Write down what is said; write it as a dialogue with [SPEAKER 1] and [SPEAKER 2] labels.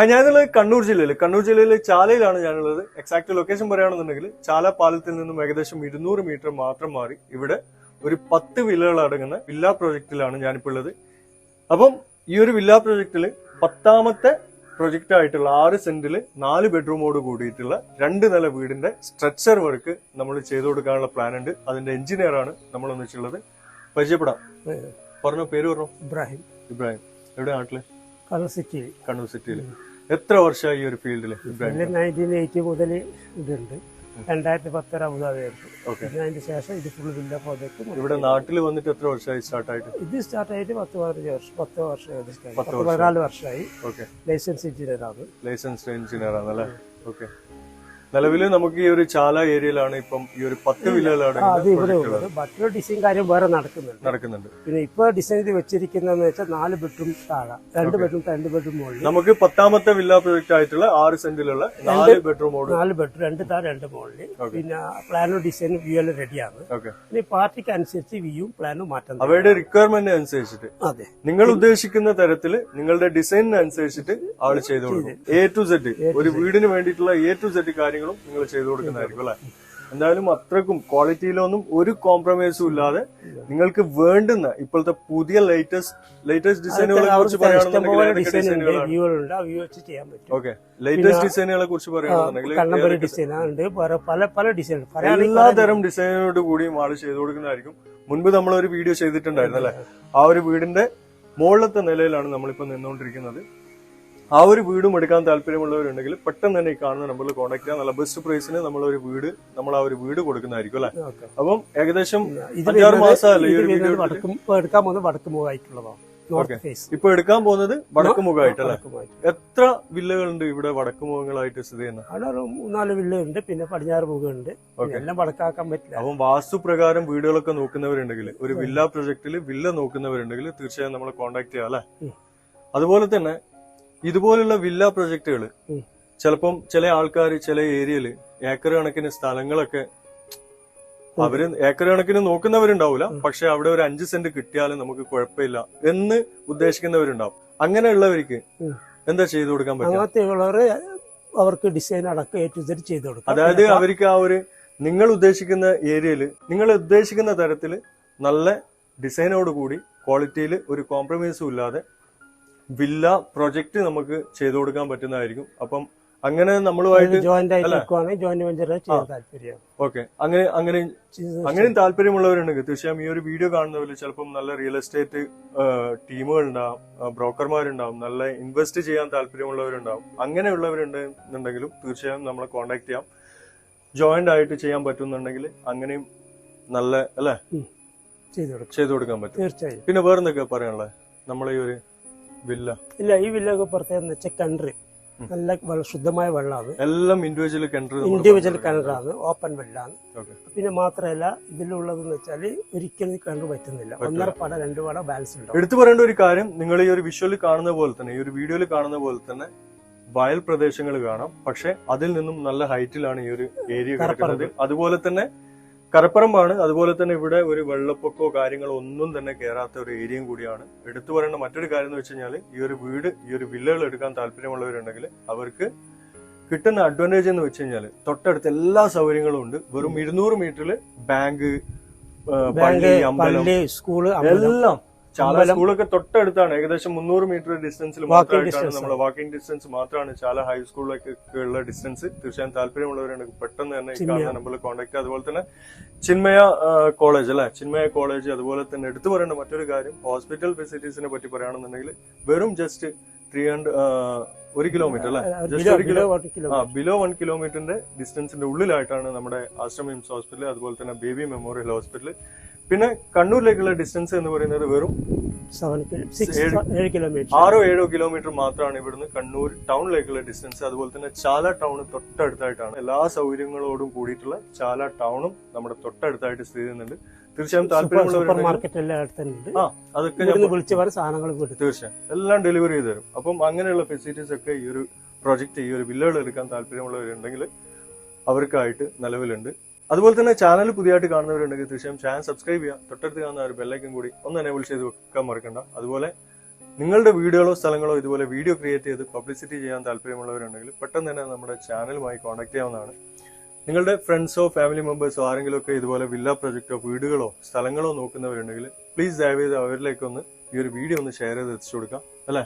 [SPEAKER 1] ആ ഞാനുള്ളത് കണ്ണൂർ ജില്ലയിൽ കണ്ണൂർ ജില്ലയിലെ ചാലയിലാണ് ഞാനുള്ളത്. എക്സാക്ട് ലൊക്കേഷൻ പറയുകയാണെന്നുണ്ടെങ്കിൽ ചാല പാലത്തിൽ നിന്നും ഏകദേശം ഇരുന്നൂറ് മീറ്റർ മാത്രം മാറി ഇവിടെ ഒരു പത്ത് വില്ലകൾ അടങ്ങുന്ന വില്ല പ്രോജക്റ്റിലാണ് ഞാനിപ്പോൾ ഉള്ളത് അപ്പം ഈ ഒരു വില്ല പ്രോജക്റ്റിൽ പത്താമത്തെ പ്രൊജക്റ്റ് ആയിട്ടുള്ള ആറ് സെന്റിൽ നാല് ബെഡ്റൂമോട് കൂടിയിട്ടുള്ള രണ്ട് നില വീടിന്റെ സ്ട്രക്ചർ വർക്ക് നമ്മൾ ചെയ്തു കൊടുക്കാനുള്ള പ്ലാൻ ഉണ്ട്. അതിന്റെ എഞ്ചിനീയർ ആണ് നമ്മൾ ഒന്നിച്ചുള്ളത് പരിചയപ്പെടാം. പറഞ്ഞോ പേര് പറഞ്ഞോ.
[SPEAKER 2] ഇബ്രാഹിം.
[SPEAKER 1] ഇബ്രാഹിം. എവിടെ നാട്ടിൽ?
[SPEAKER 2] കണ്ണൂർ സിറ്റിയിൽ
[SPEAKER 1] കണ്ണൂർ സിറ്റിയിൽ എത്ര വർഷമായി ഈ ഒരു ഫീൽഡിൽ
[SPEAKER 2] നയന്റീൻ എയ്റ്റി മുതൽ ഇതുണ്ട്. രണ്ടായിരത്തി പത്തര അബുദാബിയായിരുന്നു പിന്നെ അതിന് ശേഷം ഇത് ഫുൾ വില്ല പ്രോജക്റ്റ്
[SPEAKER 1] ഇവിടെ നാട്ടിൽ വന്നിട്ട് എത്ര വർഷമായി സ്റ്റാർട്ട് ആയിട്ട്
[SPEAKER 2] ഇത് സ്റ്റാർട്ട് ആയിട്ട് പത്ത് പതിനഞ്ച് വർഷം പത്ത് വർഷം.
[SPEAKER 1] പത്ത്
[SPEAKER 2] പതിനാല് വർഷമായി. ലൈസൻസ് എഞ്ചിനീയറാണ്
[SPEAKER 1] ലൈസൻസ് എഞ്ചിനീയർ ആണല്ലേ? ഓക്കെ. നിലവിൽ നമുക്ക് ഈ ഒരു ചാല ഏരിയയിലാണ് ഇപ്പം ഈ ഒരു പത്ത് വില്ലകളാണ്
[SPEAKER 2] അത് ഇവിടെ ഉള്ളത്. മറ്റൊരു ഡിസൈൻ കാര്യം വേറെ നടക്കുന്നുണ്ട്.
[SPEAKER 1] നടക്കുന്നുണ്ട്.
[SPEAKER 2] പിന്നെ ഇപ്പൊ ഡിസൈൻ ചെയ്ത് വെച്ചിരിക്കുന്നതെന്ന് വെച്ചാൽ നാല് ബെഡ്റൂം താഴെ രണ്ട് ബെഡ്റൂം രണ്ട് ബെഡ്റൂം മുകളിൽ.
[SPEAKER 1] നമുക്ക് പത്താമത്തെ വില്ല പ്രൊജക്ട് ആയിട്ടുള്ള ആറ് സെന്റിലുള്ള നാല് ബെഡ്റൂമോട്
[SPEAKER 2] നാല് ബെഡ്റൂം രണ്ട് താഴെ രണ്ട് മുകളിൽ. പിന്നെ പ്ലാനും ഡിസൈനും വ്യൂ എല്ലാം റെഡിയാണ്
[SPEAKER 1] ഓക്കെ
[SPEAKER 2] പിന്നെ പാർട്ടിക്ക് അനുസരിച്ച് വ്യൂവും പ്ലാനും മാറ്റം അവരുടെ
[SPEAKER 1] അവയുടെ റിക്വയർമെന്റ് അനുസരിച്ചിട്ട്.
[SPEAKER 2] അതെ.
[SPEAKER 1] നിങ്ങൾ ഉദ്ദേശിക്കുന്ന തരത്തിൽ നിങ്ങളുടെ ഡിസൈനിനനുസരിച്ചിട്ട് ആൾ ചെയ്തു. കൊടുക്കും എ ടു സെഡ് ഒരു വീടിന് വേണ്ടിയിട്ടുള്ള എ ടു സെഡ് കാര്യങ്ങളും നിങ്ങൾ ചെയ്തു കൊടുക്കുന്നതായിരിക്കും അല്ലെ? എന്തായാലും അത്രക്കും ക്വാളിറ്റിയിലൊന്നും ഒരു കോംപ്രമൈസും ഇല്ലാതെ നിങ്ങൾക്ക് വേണ്ടുന്ന ഇപ്പോഴത്തെ പുതിയ ലേറ്റസ്റ്റ് ലേറ്റസ്റ്റ് ഡിസൈനുകളെ കുറിച്ച് പറയുകയാണെന്നുണ്ടെങ്കിൽ ഓക്കെ ലേറ്റസ്റ്റ് ഡിസൈനുകളെ കുറിച്ച് പറയുകയാണെന്നുണ്ടെങ്കിൽ
[SPEAKER 2] കണ്ണമ്പരി ഡിസൈൻ ഉണ്ട്. പല പല ഡിസൈൻ പറയാണെങ്കിൽ
[SPEAKER 1] എല്ലാ തരം ഡിസൈനോട് കൂടിയും ആൾ ചെയ്തു കൊടുക്കുന്നതായിരിക്കും. മുൻപ് നമ്മൾ ഒരു വീഡിയോ ചെയ്തിട്ടുണ്ടായിരുന്നു അല്ലെ? ആ ഒരു വീടിന്റെ മുകളിലത്തെ നിലയിലാണ് നമ്മളിപ്പോ നിന്നുകൊണ്ടിരിക്കുന്നത്. ആ ഒരു വീടും എടുക്കാൻ താല്പര്യമുള്ളവരുണ്ടെങ്കിൽ പെട്ടെന്ന് തന്നെ ഈ കാണുന്ന നമ്പറിൽ കോൺടാക്ട് ചെയ്യാം. നല്ല ബെസ്റ്റ് പ്രൈസിന് നമ്മൾ ഒരു വീട് നമ്മൾ ആ ഒരു വീട് കൊടുക്കുന്നതായിരിക്കും അല്ലെ? അപ്പം ഏകദേശം അഞ്ചാറ് മാസമല്ലേ ഈ ഒരു
[SPEAKER 2] ഇപ്പൊ എടുക്കാൻ പോകുന്നത് വടക്ക് മുഖമായിട്ടുള്ളതോ.
[SPEAKER 1] ഇപ്പൊ എടുക്കാൻ പോകുന്നത് വടക്ക് മുഖമായിട്ടല്ലേ എത്ര വില്ലകളുണ്ട് ഇവിടെ വടക്ക് മുഖങ്ങളായിട്ട് സ്ഥിതി ചെയ്യുന്നത്?
[SPEAKER 2] അവിടെ മൂന്നാൽ വില്ല ഉണ്ട് പിന്നെ പടിഞ്ഞാറ് മുഖമുണ്ട്. എല്ലാം വടക്കാക്കാൻ പറ്റില്ല.
[SPEAKER 1] അപ്പം വാസ്തുപ്രകാരം വീടുകളൊക്കെ നോക്കുന്നവരുണ്ടെങ്കിൽ ഒരു വില്ല പ്രൊജക്ടിൽ വില്ല നോക്കുന്നവരുണ്ടെങ്കിൽ തീർച്ചയായും നമ്മളെ കോൺടാക്ട് ചെയ്യാം അല്ലെ? അതുപോലെ തന്നെ ഇതുപോലുള്ള വില്ല പ്രൊജക്ടുകൾ. ചിലപ്പം ചില ആൾക്കാർ ചില ഏരിയയിൽ ഏക്കർ കണക്കിന് സ്ഥലങ്ങളൊക്കെ അവർ ഏക്കർ കണക്കിന് നോക്കുന്നവരുണ്ടാവില്ല പക്ഷെ അവിടെ ഒരു അഞ്ച് സെന്റ് കിട്ടിയാലും നമുക്ക് കുഴപ്പമില്ല എന്ന് ഉദ്ദേശിക്കുന്നവരുണ്ടാവും. അങ്ങനെയുള്ളവർക്ക്. എന്താ ചെയ്തു കൊടുക്കാൻ
[SPEAKER 2] പറ്റും അവർക്ക് ഡിസൈൻ അടക്കം ചെയ്തു ചെയ്ത് കൊടുക്കും.
[SPEAKER 1] അതായത് അവർക്ക് ആ ഒരു നിങ്ങൾ ഉദ്ദേശിക്കുന്ന ഏരിയയിൽ നിങ്ങൾ ഉദ്ദേശിക്കുന്ന തരത്തിൽ നല്ല ഡിസൈനോട് കൂടി ക്വാളിറ്റിയിൽ ഒരു കോംപ്രമൈസും ഇല്ലാതെ വില്ല പ്രൊജക്ട് നമുക്ക് ചെയ്തു കൊടുക്കാൻ പറ്റുന്നതായിരിക്കും. അപ്പം അങ്ങനെ നമ്മളുമായിട്ട്
[SPEAKER 2] ജോയിന്റ് ആയിട്ട് ജോയിന്റ് വെഞ്ചർ ചെയ്യാൻ താല്പര്യം
[SPEAKER 1] ഓക്കെ. അങ്ങനെ അങ്ങനെ അങ്ങനെയും താല്പര്യമുള്ളവരുണ്ടെങ്കിൽ തീർച്ചയായും ഈ ഒരു വീഡിയോ കാണുന്നവരിൽ ചിലപ്പം നല്ല റിയൽ എസ്റ്റേറ്റ് ടീമുകൾ ഉണ്ടാവും ബ്രോക്കർമാരുണ്ടാവും നല്ല ഇൻവെസ്റ്റ് ചെയ്യാൻ താല്പര്യമുള്ളവരുണ്ടാവും. അങ്ങനെയുള്ളവരുണ്ടെന്നുണ്ടെങ്കിലും തീർച്ചയായും നമ്മളെ കോണ്ടാക്ട് ചെയ്യാം. ജോയിന്റ് ആയിട്ട് ചെയ്യാൻ പറ്റുന്നുണ്ടെങ്കിൽ അങ്ങനെയും നല്ല അല്ലെ?
[SPEAKER 2] ചെയ്ത് കൊടുക്കും.
[SPEAKER 1] ചെയ്തു കൊടുക്കാൻ പറ്റും.
[SPEAKER 2] തീർച്ചയായും.
[SPEAKER 1] പിന്നെ വേറെന്തൊക്കെ പറയാനുള്ളത്? നമ്മളെ ഈ ഒരു
[SPEAKER 2] ഇല്ല ഈ വില്ലൊക്കെ പ്രത്യേകം എന്ന് വെച്ചാൽ കിണറ്. നല്ല ശുദ്ധമായ വെള്ളമാണ്
[SPEAKER 1] എല്ലാം ഇൻഡിവിജ്വൽ കിണർ
[SPEAKER 2] ഇൻഡിവിജ്വൽ കിണറാണ് ഓപ്പൺ വെള്ളമാണ്
[SPEAKER 1] ഓക്കെ.
[SPEAKER 2] പിന്നെ മാത്രമല്ല ഇതിലുള്ളതെന്ന് വെച്ചാൽ ഒരിക്കലും കിണർ പറ്റുന്നില്ല. ഒന്നര പട രണ്ട് പട ബാലൻസ് ഉണ്ടാവും.
[SPEAKER 1] എടുത്തു പറയേണ്ട ഒരു കാര്യം നിങ്ങൾ ഈ ഒരു വിഷ്വലിൽ കാണുന്ന പോലെ തന്നെ ഈ ഒരു വീഡിയോയിൽ കാണുന്ന പോലെ തന്നെ വയൽ പ്രദേശങ്ങൾ കാണാം. പക്ഷെ അതിൽ നിന്നും നല്ല ഹൈറ്റിലാണ് ഈ ഒരു ഏരിയ കിടക്കുന്നത്. അതുപോലെ തന്നെ കരപ്പറമ്പാണ്. അതുപോലെ തന്നെ ഇവിടെ ഒരു വെള്ളപ്പൊക്കോ കാര്യങ്ങളോ ഒന്നും തന്നെ കയറാത്ത ഒരു ഏരിയയും കൂടിയാണ്. എടുത്തു പറയേണ്ട മറ്റൊരു കാര്യം എന്ന് വെച്ച് കഴിഞ്ഞാൽ ഈ ഒരു വീട് ഈ ഒരു വില്ലകൾ എടുക്കാൻ താല്പര്യമുള്ളവരുണ്ടെങ്കിൽ അവർക്ക് കിട്ടുന്ന അഡ്വാന്റേജ് എന്ന് വെച്ച് കഴിഞ്ഞാൽ തൊട്ടടുത്ത് എല്ലാ സൗകര്യങ്ങളും ഉണ്ട്. വെറും ഇരുന്നൂറ് മീറ്ററിൽ ബാങ്ക് പള്ളി അമ്പലം
[SPEAKER 2] സ്കൂൾ അമ്പലം.
[SPEAKER 1] എല്ലാം ചാല സ്കൂളൊക്കെ തൊട്ടടുത്താണ്. ഏകദേശം മുന്നൂറ് മീറ്റർ ഡിസ്റ്റൻസിൽ മാത്രമായിട്ടാണ് നമ്മുടെ വാക്കിംഗ് ഡിസ്റ്റൻസ് മാത്രമാണ് ചാല ഹൈസ്കൂളിലേക്ക് ഉള്ള ഡിസ്റ്റൻസ് തീർച്ചയായും താല്പര്യമുള്ളവരാണ്. പെട്ടെന്ന് തന്നെ ഈ കാണുന്ന നമ്പറിൽ കോൺടാക്ട് അതുപോലെ തന്നെ ചിന്മയ കോളേജ് അല്ലെ? ചിന്മയ കോളേജ് അതുപോലെ തന്നെ എടുത്തു പറയേണ്ട മറ്റൊരു കാര്യം ഹോസ്പിറ്റൽ ഫെസിലിറ്റീസിനെ പറ്റി പറയുകയാണെന്നുണ്ടെങ്കിൽ വെറും ജസ്റ്റ് ത്രീ ഹൺഡ്രഡ് ഒരു കിലോമീറ്റർ അല്ലെ? ബിലോ വൺ കിലോമീറ്ററിന്റെ ഡിസ്റ്റൻസിന്റെ ഉള്ളിലായിട്ടാണ് നമ്മുടെ ആശ്രമ ഇംസ് ഹോസ്പിറ്റൽ അതുപോലെ തന്നെ ബേബി മെമ്മോറിയൽ ഹോസ്പിറ്റൽ പിന്നെ കണ്ണൂരിലേക്കുള്ള ഡിസ്റ്റൻസ് എന്ന് പറയുന്നത് വെറും
[SPEAKER 2] സെവൻ ഏഴ് കിലോമീറ്റർ
[SPEAKER 1] ആറോ ഏഴോ കിലോമീറ്റർ മാത്രമാണ് ഇവിടുന്ന് കണ്ണൂർ ടൗണിലേക്കുള്ള ഡിസ്റ്റൻസ് അതുപോലെ തന്നെ ചാല ടൗൺ തൊട്ടടുത്തായിട്ടാണ് എല്ലാ സൗകര്യങ്ങളോടും കൂടിയിട്ടുള്ള ചാല ടൗണും നമ്മുടെ തൊട്ടടുത്തായിട്ട് സ്ഥിതി ചെയ്യുന്നുണ്ട്. തീർച്ചയായും
[SPEAKER 2] സൂപ്പർ മാർക്കറ്റ്
[SPEAKER 1] അതൊക്കെ
[SPEAKER 2] വിളിച്ച് സാധനങ്ങൾ
[SPEAKER 1] തീർച്ചയായും. എല്ലാം ഡെലിവറി ചെയ്ത് തരും. അപ്പം അങ്ങനെയുള്ള ഫെസിലിറ്റീസ് ഒക്കെ ഈ ഒരു പ്രോജക്റ്റ് ഈ ഒരു വില്ലകൾ എടുക്കാൻ താല്പര്യമുള്ളവരുണ്ടെങ്കിൽ അവർക്കായിട്ട് നിലവിലുണ്ട്. അതുപോലെ തന്നെ ചാനൽ പുതിയതായിട്ട് കാണുന്നവരുണ്ടെങ്കിൽ തീർച്ചയായും ചാനൽ സബ്സ്ക്രൈബ് ചെയ്യുക. തൊട്ടടുത്ത് കാണുന്ന ഒരു ബെല്ലൈക്കൻ കൂടി ഒന്ന് എനേബിൾ ചെയ്ത് വെക്കാൻ മറക്കണ്ട. അതുപോലെ നിങ്ങളുടെ വീഡിയോകളോ സ്ഥലങ്ങളോ ഇതുപോലെ വീഡിയോ ക്രിയേറ്റ് ചെയ്ത് പബ്ലിസിറ്റി ചെയ്യാൻ താല്പര്യമുള്ളവരുണ്ടെങ്കിൽ പെട്ടെന്ന് തന്നെ നമ്മുടെ ചാനലുമായി കോൺടാക്ട് ചെയ്യാവുന്നതാണ്. നിങ്ങളുടെ ഫ്രണ്ട്സോ ഫാമിലി മെമ്പേഴ്സോ ആരെങ്കിലും ഒക്കെ ഇതുപോലെ വില്ല പ്രൊജക്റ്റോ വീടുകളോ സ്ഥലങ്ങളോ നോക്കുന്നവരുണ്ടെങ്കിൽ പ്ലീസ് ദയവ് ചെയ്ത് അവരിലേക്കൊന്ന് ഈ ഒരു വീഡിയോ ഒന്ന് ഷെയർ ചെയ്ത് എത്തിച്ചു കൊടുക്കാം അല്ലേ?